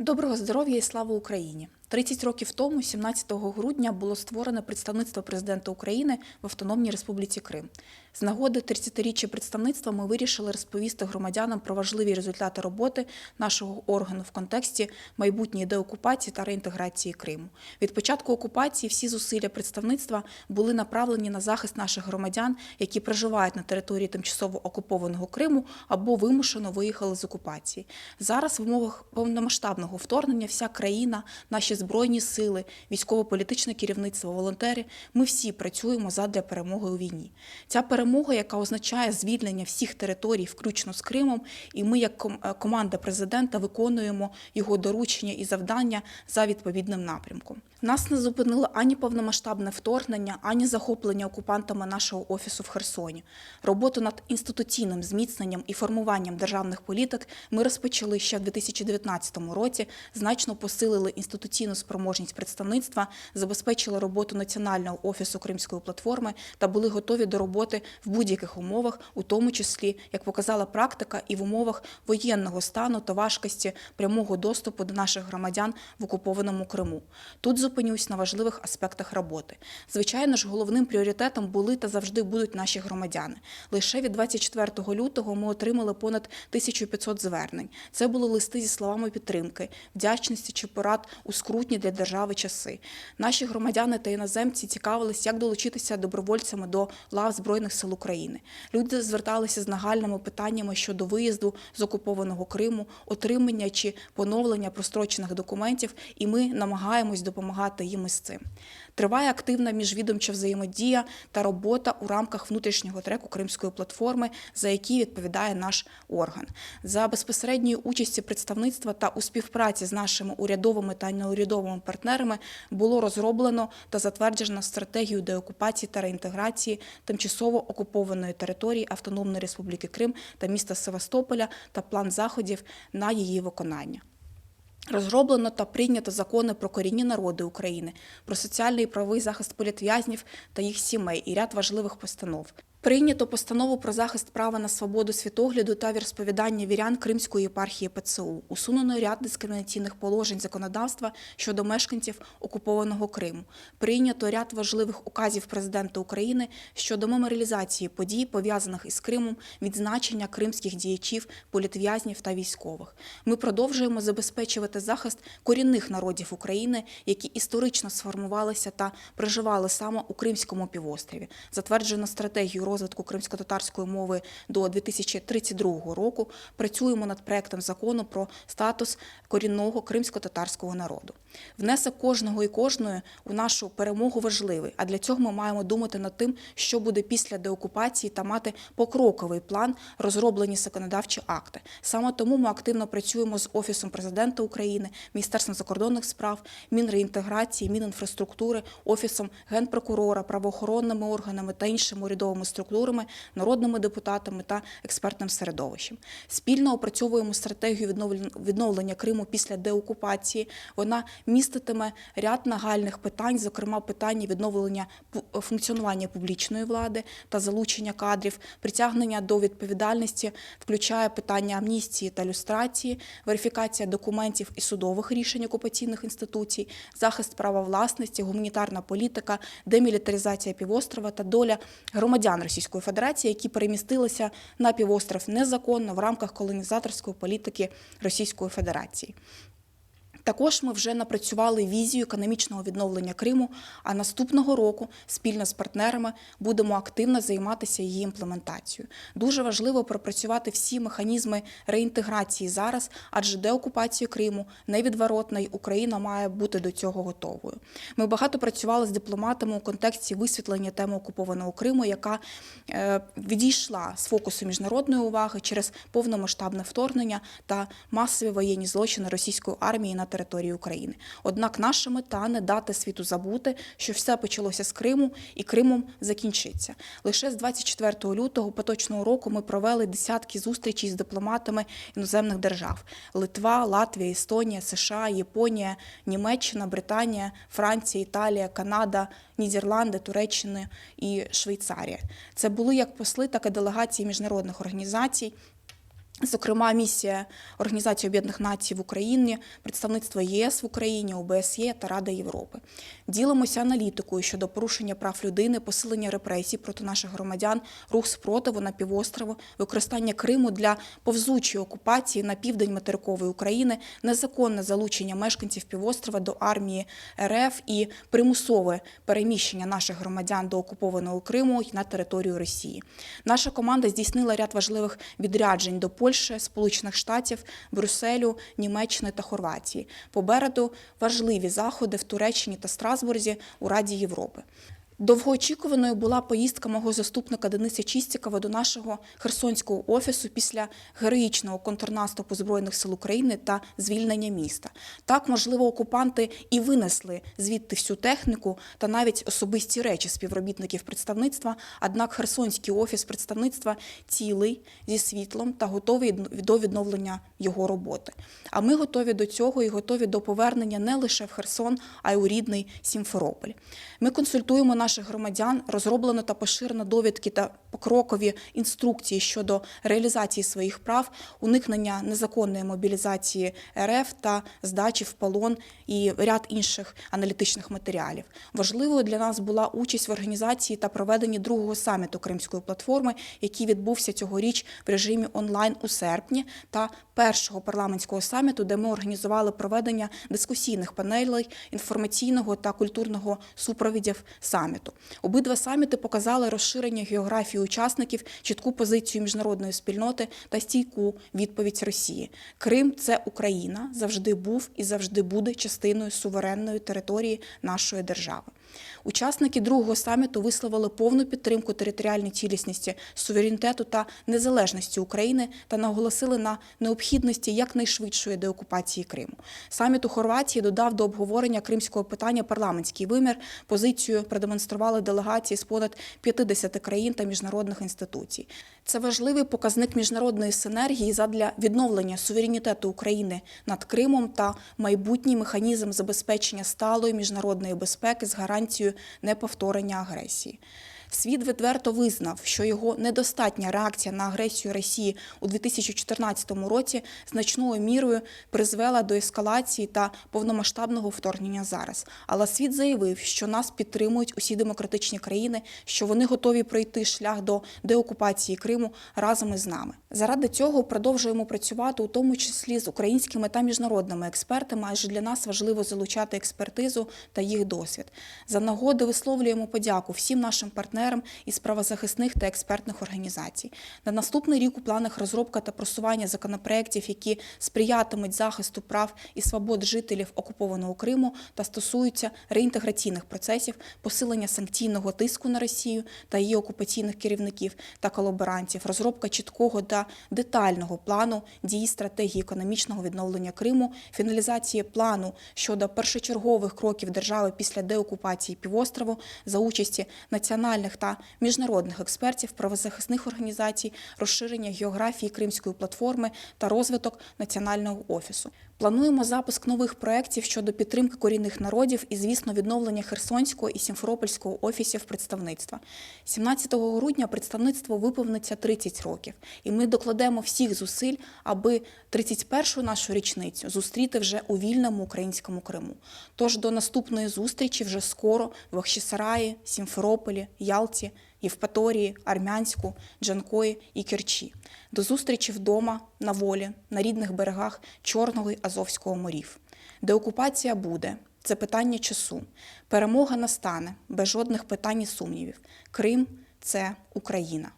Доброго здоров'я і слава Україні! 30 років тому, 17 грудня, було створено представництво президента України в Автономній Республіці Крим. З нагоди 30-річчя представництва ми вирішили розповісти громадянам про важливі результати роботи нашого органу в контексті майбутньої деокупації та реінтеграції Криму. Від початку окупації всі зусилля представництва були направлені на захист наших громадян, які проживають на території тимчасово окупованого Криму або вимушено виїхали з окупації. Зараз в умовах повномасштабного вторгнення вся країна, наші збройні сили, військово-політичне керівництво, волонтери. Ми всі працюємо задля перемоги у війні. Ця перемога, яка означає звільнення всіх територій, включно з Кримом, і ми, як е, команда президента, виконуємо його доручення і завдання за відповідним напрямком. Нас не зупинило ані повномасштабне вторгнення, ані захоплення окупантами нашого офісу в Херсоні. Роботу над інституційним зміцненням і формуванням державних політик ми розпочали ще в 2019 році. Значно посилили інституційну спроможність представництва, забезпечили роботу Національного офісу Кримської платформи та були готові до роботи в будь-яких умовах, у тому числі, як показала практика, і в умовах воєнного стану та важкості прямого доступу до наших громадян в окупованому Криму. Тут зупинюсь на важливих аспектах роботи. Звичайно ж, головним пріоритетом були та завжди будуть наші громадяни. Лише від 24 лютого ми отримали понад 1500 звернень. Це були листи зі словами підтримки, вдячності чи порад у скрутні для держави часи. Наші громадяни та іноземці цікавились, як долучитися добровольцями до лав Збройних сил України. Люди зверталися з нагальними питаннями щодо виїзду з окупованого Криму, отримання чи поновлення прострочених документів, і ми намагаємось допомагати їм із цим. Триває активна міжвідомча взаємодія та робота у рамках внутрішнього треку Кримської платформи, за які відповідає наш орган. За безпосередньої участі представництва та у співпраці з нашими урядовими та неурядовими партнерами було розроблено та затверджено стратегію деокупації та реінтеграції тимчасово окупованої території Автономної Республіки Крим та міста Севастополя та план заходів на її виконання. Розроблено та прийнято закони про корінні народи України, про соціальний і правовий захист політв'язнів та їх сімей і ряд важливих постанов. Прийнято постанову про захист права на свободу світогляду та віросповідання вірян Кримської єпархії ПЦУ. Усунено ряд дискримінаційних положень законодавства щодо мешканців окупованого Криму. Прийнято ряд важливих указів президента України щодо меморіалізації подій, пов'язаних із Кримом, відзначення кримських діячів, політв'язнів та військових. Ми продовжуємо забезпечувати захист корінних народів України, які історично сформувалися та проживали саме у Кримському півострові. Затверджено стратегію розвитку кримсько-татарської мови до 2032 року. Працюємо над проектом закону про статус корінного кримсько-татарського народу. Внесок кожного і кожної у нашу перемогу важливий. А для цього ми маємо думати над тим, що буде після деокупації та мати покроковий план розроблені законодавчі акти. Саме тому ми активно працюємо з Офісом президента України, Міністерством закордонних справ, Мінреінтеграції, Мінінфраструктури, Офісом генпрокурора, правоохоронними органами та іншими урядовими структурами, народними депутатами та експертним середовищем. Спільно опрацьовуємо стратегію відновлення Криму після деокупації. Вона міститиме ряд нагальних питань, зокрема питання відновлення функціонування публічної влади та залучення кадрів, притягнення до відповідальності включає питання амністії та люстрації, верифікація документів і судових рішень окупаційних інституцій, захист права власності, гуманітарна політика, демілітаризація півострова та доля громадян Російської Федерації, які перемістилися на півостров незаконно в рамках колонізаторської політики Російської Федерації. Також ми вже напрацювали візію економічного відновлення Криму. А наступного року спільно з партнерами будемо активно займатися її імплементацією. Дуже важливо пропрацювати всі механізми реінтеграції зараз, адже деокупація Криму невідворотна, і Україна має бути до цього готовою. Ми багато працювали з дипломатами у контексті висвітлення теми окупованого Криму, яка е, відійшла з фокусу міжнародної уваги через повномасштабне вторгнення та масові воєнні злочини російської армії на території України. Однак наша мета не дати світу забути, що все почалося з Криму і Кримом закінчиться. Лише з 24 лютого поточного року ми провели десятки зустрічей з дипломатами іноземних держав: Литва, Латвія, Естонія, США, Японія, Німеччина, Британія, Франція, Італія, Канада, Нідерланди, Туреччина і Швейцарія. Це були як посли, так і делегації міжнародних організацій. Зокрема, місія Організації Об'єднаних Націй в Україні, представництво ЄС в Україні, ОБСЄ та Рада Європи. Ділимося аналітикою щодо порушення прав людини, посилення репресій проти наших громадян, рух спротиву на півострову, використання Криму для повзучої окупації на південь материкової України, незаконне залучення мешканців півострова до армії РФ і примусове переміщення наших громадян до окупованого Криму і на територію Росії. Наша команда здійснила ряд важливих відряджень до Польщі, Сполучених Штатів, Брюсселю, Німеччини та Хорватії. Попереду важливі заходи в Туреччині та Страсбурзі у Раді Європи. Довгоочікуваною була поїздка мого заступника Дениса Чістікова до нашого херсонського офісу після героїчного контрнаступу збройних сил України та звільнення міста. Так, можливо, окупанти і винесли звідти всю техніку та навіть особисті речі співробітників представництва. Однак Херсонський офіс представництва цілий зі світлом та готовий до відновлення його роботи. А ми готові до цього і готові до повернення не лише в Херсон, а й у рідний Сімферополь. Ми консультуємо наших громадян, розроблено та поширено довідки та покрокові інструкції щодо реалізації своїх прав, уникнення незаконної мобілізації РФ та здачі в полон і ряд інших аналітичних матеріалів. Важливою для нас була участь в організації та проведенні другого саміту Кримської платформи, який відбувся цьогоріч в режимі онлайн у серпні, та першого парламентського саміту, де ми організували проведення дискусійних панелей інформаційного та культурного супровідів саміту. Обидва саміти показали розширення географії учасників, чітку позицію міжнародної спільноти та стійку відповідь Росії. Крим це Україна, завжди був і завжди буде частиною суверенної території нашої держави. Учасники другого саміту висловили повну підтримку територіальній цілісності, суверенітету та незалежності України та наголосили на необхідності якнайшвидшої деокупації Криму. Саміт у Хорватії додав до обговорення кримського питання парламентський вимір. Позицію продемонстрували делегації з понад 50 країн та міжнародних інституцій. Це важливий показник міжнародної синергії задля відновлення суверенітету України над Кримом та майбутній механізм забезпечення сталої міжнародної безпеки з гарантією неповторення агресії. Світ відверто визнав, що його недостатня реакція на агресію Росії у 2014 році значною мірою призвела до ескалації та повномасштабного вторгнення зараз. Але світ заявив, що нас підтримують усі демократичні країни, що вони готові пройти шлях до деокупації Криму разом із нами. Заради цього продовжуємо працювати, у тому числі з українськими та міжнародними експертами, адже для нас важливо залучати експертизу та їх досвід. За нагоди висловлюємо подяку всім нашим партнерам із правозахисних та експертних організацій. На наступний рік у планах розробка та просування законопроєктів, які сприятимуть захисту прав і свобод жителів окупованого Криму та стосуються реінтеграційних процесів, посилення санкційного тиску на Росію та її окупаційних керівників та колаборантів, розробка чіткого та детального плану дії стратегії економічного відновлення Криму, фіналізації плану щодо першочергових кроків держави після деокупації півострову за участі національних та міжнародних експертів, правозахисних організацій, розширення географії Кримської платформи та розвиток національного офісу. Плануємо запуск нових проєктів щодо підтримки корінних народів і, звісно, відновлення Херсонського і Сімферопольського офісів представництва. 17 грудня представництво виповниться 30 років, і ми докладемо всіх зусиль, аби 31-шу нашу річницю зустріти вже у вільному українському Криму. Тож до наступної зустрічі вже скоро в Ахшісараї, Сімферополі, Ялті. Євпаторії, Армянську, Джанкої і Керчі. До зустрічі вдома, на волі, на рідних берегах Чорного й Азовського морів. Деокупація буде. Це питання часу. Перемога настане без жодних питань і сумнівів. Крим це Україна.